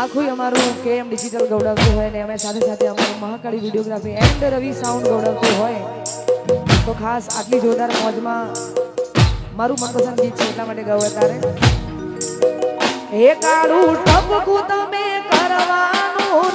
આખું અમારું કેમ ડિજિટલ ગૌડવતું હોય ને અમે સાથે સાથે અમારું Mahakali videography and Ravi sound ગૌડવતું હોય. તો ખાસ આટલી જોરદાર મોજમાં મારું મનપસંદ ગીત છે એટલા માટે ગૌ અત્યારે. હે ટપકું તમે કરવાનું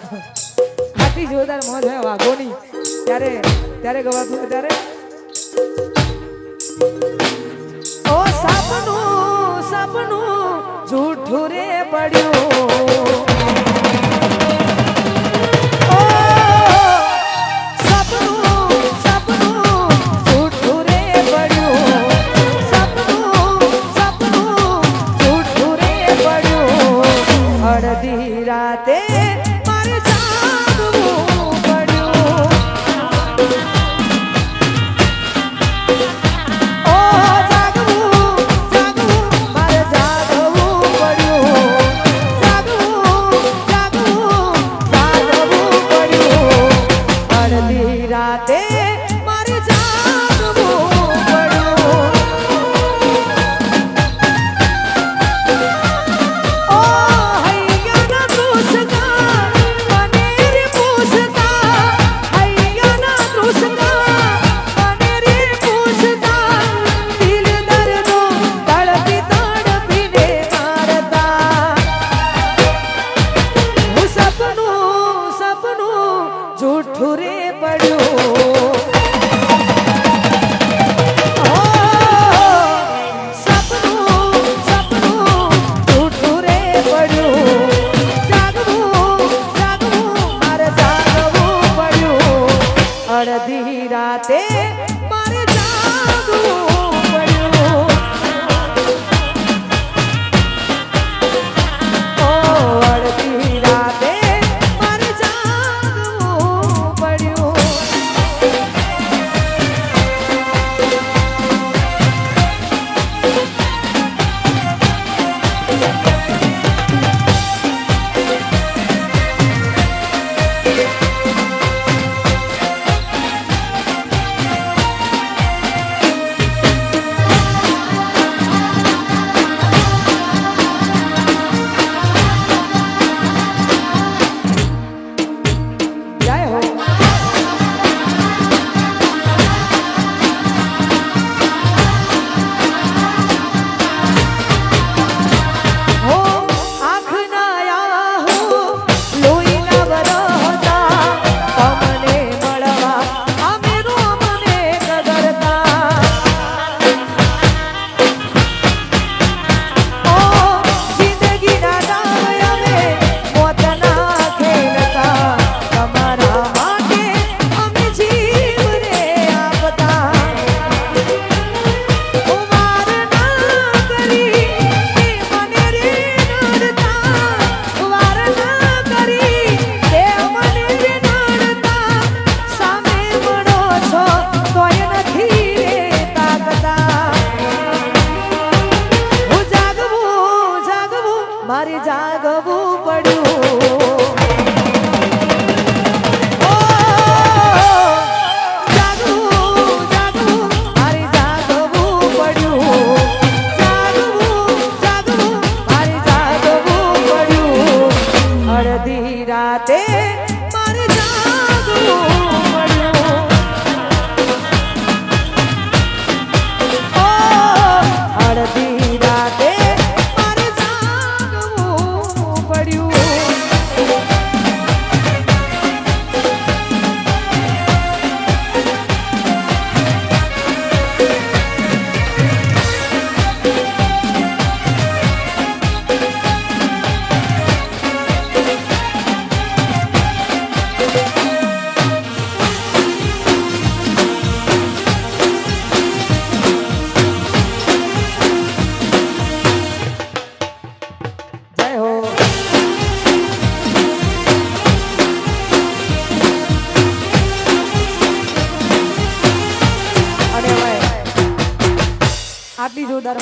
આટલી જોરદાર મોજ હોય વાઘોની ત્યારે ત્યારે ગવાતું ત્યારે? ઓ સપનું સપનું, જૂઠું રે પડ્યું.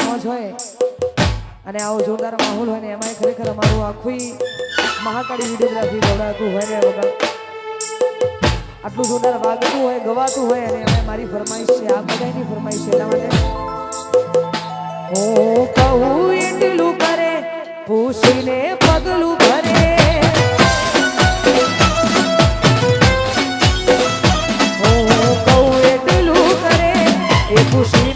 મોજ હોય. અને આવો જોરદાર માહોલ હોય ને એમાં ખરેખર અમારું આખું મહાકાળી વિડીયોગ્રાફી દોડાતું હોય ને વગર આટલું જોરદાર વાગતું હોય, ગવાતું હોય અને એમાં મારી ફરમાઈશ છે. આ બધાની ફરમાઈશ છે. એટલા માટે ઓ કહું એટલું કરે, પૂછીને પગલું ભરે. ખુશી